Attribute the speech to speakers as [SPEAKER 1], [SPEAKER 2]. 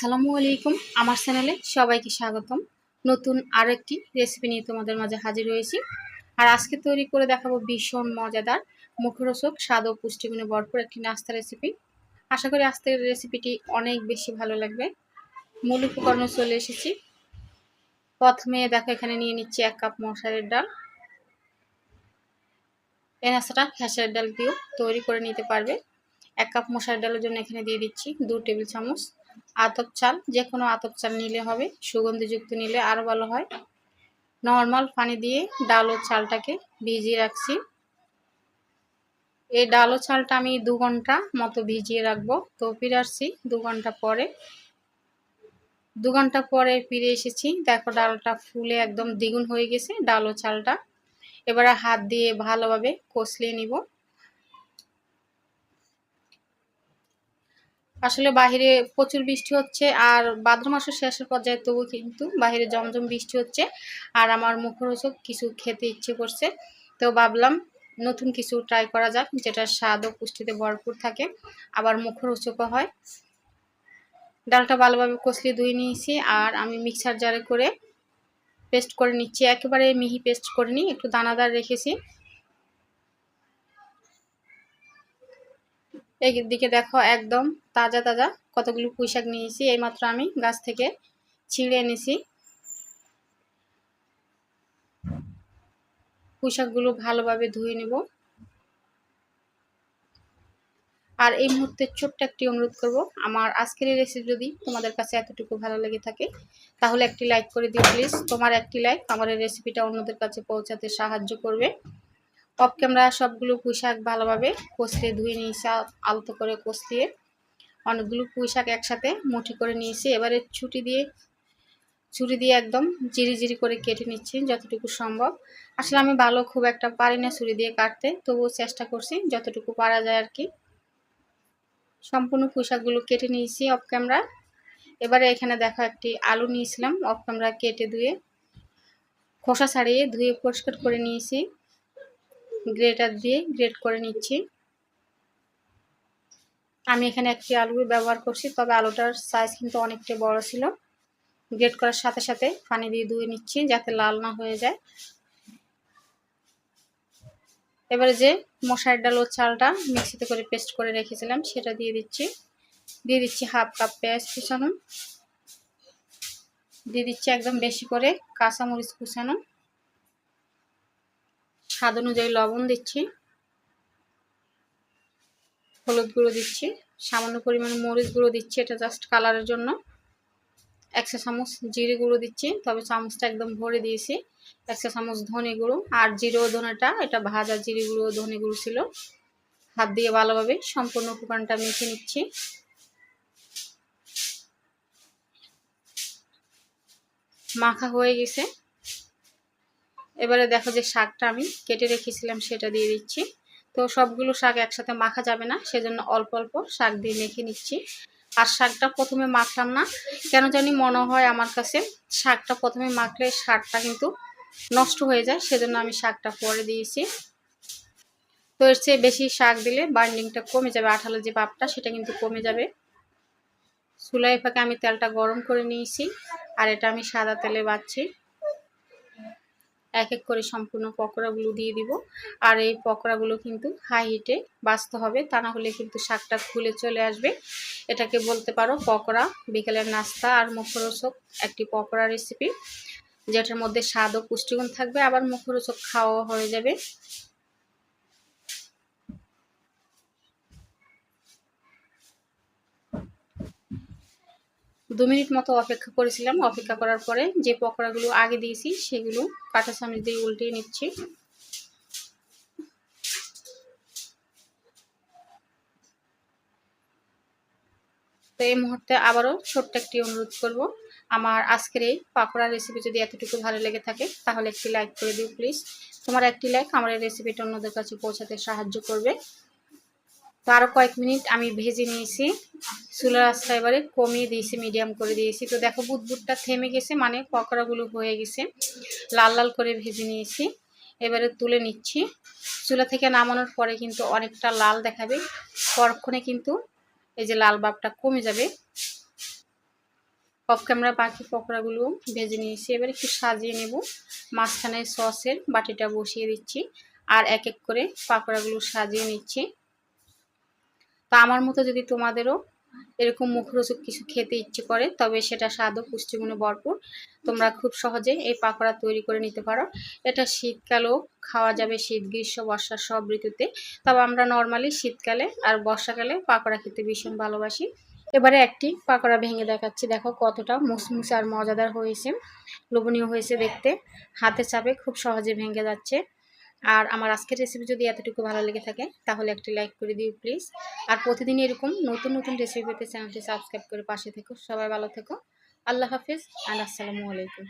[SPEAKER 1] আসসালামু আলাইকুম। আমার চ্যানেলে সবাইকে স্বাগতম। নতুন আরও একটি রেসিপি নিয়ে তোমাদের মাঝে হাজির হয়েছি। আর আজকে তৈরি করে দেখাবো ভীষণ মজাদার মুখরোচক, স্বাদ ও পুষ্টিগুণে ভরপুর একটি নাস্তা রেসিপি আশা করি আজকের রেসিপিটি অনেক বেশি ভালো লাগবে। মূল উপকরণ চলে এসেছি। প্রথমে দেখো, এখানে নিয়ে নিচ্ছি এক কাপ মশারের ডাল। এই নাস্তাটা খেসারের ডাল দিয়েও তৈরি করে নিতে পারবে। এক কাপ মশার ডালের জন্য এখানে দিয়ে দিচ্ছি দু টেবিল চামচ আতপ চাল যে কোনো আতপ চাল নিলে হবে, সুগন্ধিযুক্ত নিলে আরও ভালো হয়। নর্মাল পানি দিয়ে ডাল ও চালটাকে ভিজিয়ে রাখছি। এই ডাল ও চালটা আমি দু ঘণ্টা মতো ভিজিয়ে রাখব। তো ফিরে আসছি দু ঘণ্টা পরে। দু ঘণ্টা পরে ফিরে এসেছি। দেখো ডালটা ফুলে একদম দ্বিগুণ হয়ে গেছে, ডাল ও চালটা। এবারে হাত দিয়ে ভালোভাবে কষলিয়ে নিব। আসলে বাহিরে প্রচুর বৃষ্টি হচ্ছে আর ভাদ্র মাসের শেষের পর্যায়ে তবু কিন্তু বাহিরে জমজম বৃষ্টি হচ্ছে আর আমার মুখরোচক কিছু খেতে ইচ্ছে করছে। তো ভাবলাম নতুন কিছু ট্রাই করা যাক যেটা স্বাদ ও পুষ্টিতে ভরপুর থাকে। আবার মুখরোচকও হয়। ডালটা ভালোভাবে কষলিয়ে ধুয়ে নিয়েছি আর আমি মিক্সার জারে করে পেস্ট করে নিচ্ছি। একেবারে মিহি পেস্ট করে নিই একটু দানাদার রেখেছি। এই দিকে দেখো একদম তাজা তাজা কতগুলো পুঁই শাক নিয়েছি এইমাত্র আমি গাছ থেকে ছিঁড়ে এনেছি। পুঁইশাকগুলো ভালোভাবে ধুয়ে নেব। আর এই মুহূর্তে ছোট্ট একটি অনুরোধ করব, আমার আজকের এই রেসিপি যদি তোমাদের কাছে এতটুকু ভালো লেগে থাকে, তাহলে একটি লাইক করে দিও প্লিজ তোমার একটি লাইক আমার এই রেসিপিটা অন্যদের কাছে পৌঁছাতে সাহায্য করবে। অফ ক্যামেরা সবগুলো পুঁই শাক ভালোভাবে কষিয়ে ধুয়ে নিয়েছি আলতো করে কষিয়ে অনেকগুলো পুঁই শাক একসাথে মুঠি করে নিয়েছি। এবারে ছুটি দিয়ে, ছুরি দিয়ে একদম জিরি জিরি করে কেটে নিচ্ছি যতটুকু সম্ভব। আসলে আমি ভালো খুব একটা পারি না ছুরি দিয়ে কাটতে, তবুও চেষ্টা করছি যতটুকু পারা যায় আর কি। সম্পূর্ণ পোশাকগুলো কেটে নিয়েছি অফ ক্যামেরা এবারে এখানে দেখো একটি আলু নিয়েছিলাম অফ ক্যামেরা কেটে ধুয়ে, খোসা ছাড়িয়ে ধুয়ে পরিষ্কার করে নিয়েছি। গ্রেটার দিয়ে গ্রেট করে নিচ্ছি। আমি এখানে একটি আলু ব্যবহার করছি, তবে আলুটার সাইজ কিন্তু অনেকটা বড় ছিল। গ্রেট করার সাথে সাথে পানি দিয়ে ধুয়ে নিচ্ছি যাতে লাল না হয়ে যায়। এবারে যে মশার ডাল ও চালটা মিক্সিতে করে পেস্ট করে রেখেছিলাম, সেটা দিয়ে দিচ্ছি। দিয়ে দিচ্ছি হাফ কাপ পেঁয়াজ কুচানো। দিয়ে দিচ্ছি একদম বেশি করে কাঁচামরিচ কুচানো। স্বাদ অনুযায়ী লবণ দিচ্ছি। হলুদ গুঁড়ো দিচ্ছি। সামান্য পরিমাণে মরিচ গুঁড়ো দিচ্ছি এটা জাস্ট কালারের জন্য। একশো চামচ জিরে গুঁড়ো দিচ্ছি, তবে চামচটা একদম ভরে দিয়েছি। একশো চামচ ধনে গুঁড়ো আর জিরে ধনেটা, এটা ভাজা জিরে গুঁড়ো ধনে গুঁড়ো ছিল। হাত দিয়ে ভালোভাবে সম্পূর্ণ উপকরণটা মেখে নিচ্ছি। মাখা হয়ে গেছে। এবারে দেখো যে শাকটা আমি কেটে রেখেছিলাম, সেটা দিয়ে দিচ্ছি। তো সবগুলো শাক একসাথে মাখা যাবে না, সেজন্য অল্প অল্প শাক দিয়ে মেখে নিচ্ছি। আর শাকটা প্রথমে মাখলাম না, কেন জানি মনে হয় আমার কাছে শাকটা প্রথমে মাখলে শাকটা কিন্তু নষ্ট হয়ে যায়, সেজন্য আমি শাকটা পরে দিয়েছি। তো এর চেয়ে বেশি শাক দিলে বার্নিংটা কমে যাবে, আঠালো যে পাপটা সেটা কিন্তু কমে যাবে। চুলাই ফাঁকে আমি তেলটা গরম করে নিয়েছি, আর এটা আমি সাদা তেলে বাচ্ছি এক এক করে সম্পূর্ণ পকোড়াগুলো দিয়ে দিব। আর এই পকোড়াগুলো কিন্তু হাই হিটে বাঁচতে হবে, তা না হলে কিন্তু শাকটা খুলে চলে আসবে। এটাকে বলতে পারো পকোড়া, বিকেলের নাস্তা আর মুখরোচক একটি পকোড়া রেসিপি যেটার মধ্যে স্বাদ ও পুষ্টিগুণ থাকবে। আবার মুখরোচক খাওয়া হয়ে যাবে। দু মিনিট মতো অপেক্ষা করেছিলাম। অপেক্ষা করার পরে যে পকোড়াগুলো আগে দিয়েছি, সেগুলো কাঁটা চামচ দিয়ে উল্টিয়ে নিচ্ছি। তো এই মুহূর্তে আবারও ছোট্ট একটি অনুরোধ করব, আমার আজকের এই পাকোড়া রেসিপি যদি এতটুকু ভালো লেগে থাকে, তাহলে একটি লাইক করে দিও প্লিজ তোমার একটি লাইক আমার এই রেসিপিটা অন্যদের কাছে পৌঁছাতে সাহায্য করবে। তো আরও কয়েক মিনিট আমি ভেজে নিয়েছি। চুলার আস্তা এবারে কমিয়ে দিয়েছি মিডিয়াম করে দিয়েছি। তো দেখো বুটবুটটা থেমে গেছে মানে পকোড়াগুলো হয়ে গেছে। লাল লাল করে ভেজে নিয়েছি। এবারে তুলে নিচ্ছি। চুলা থেকে নামানোর পরে কিন্তু অনেকটা লাল দেখাবে। পরক্ষণে কিন্তু এই যে লাল বাপটা কমে যাবে। অফ ক্যামেরা বাকি পকোড়াগুলো ভেজে নিয়েছি। এবার একটু সাজিয়ে নেব। মাঝখানে সসের বাটিটা বসিয়ে দিচ্ছি। আর এক এক করে পাকোড়াগুলো সাজিয়ে নিচ্ছি। তা আমার মতো যদি তোমাদেরও এরকম মুখরোচক কিছু খেতে ইচ্ছে করে, তবে সেটা স্বাদ ও পুষ্টিগুণে ভরপুর। তোমরা খুব সহজে এই পাকোড়া তৈরি করে নিতে পারো। এটা শীতকালেও খাওয়া যাবে, শীত, গ্রীষ্ম, বর্ষা সব ঋতুতে। তবে আমরা নর্মালি শীতকালে আর বর্ষাকালে পাকোড়া খেতে ভীষণ ভালোবাসি। এবারে একটি পাকোড়া ভেঙে দেখাচ্ছি। দেখো কতটা মুসমুসে আর মজাদার হয়েছে। লোভনীয় হয়েছে দেখতে। হাতে চাপে খুব সহজে ভেঙে যাচ্ছে। আর আমার আজকের রেসিপি যদি এতটুকু ভালো লেগে থাকে, তাহলে একটি লাইক করে দিও প্লিজ আর প্রতিদিন এরকম নতুন নতুন রেসিপি পেতে চ্যানেলটি সাবস্ক্রাইব করে পাশে থেকো। সবাই ভালো থেকো। আল্লাহ হাফিজ আর আসসালামু আলাইকুম।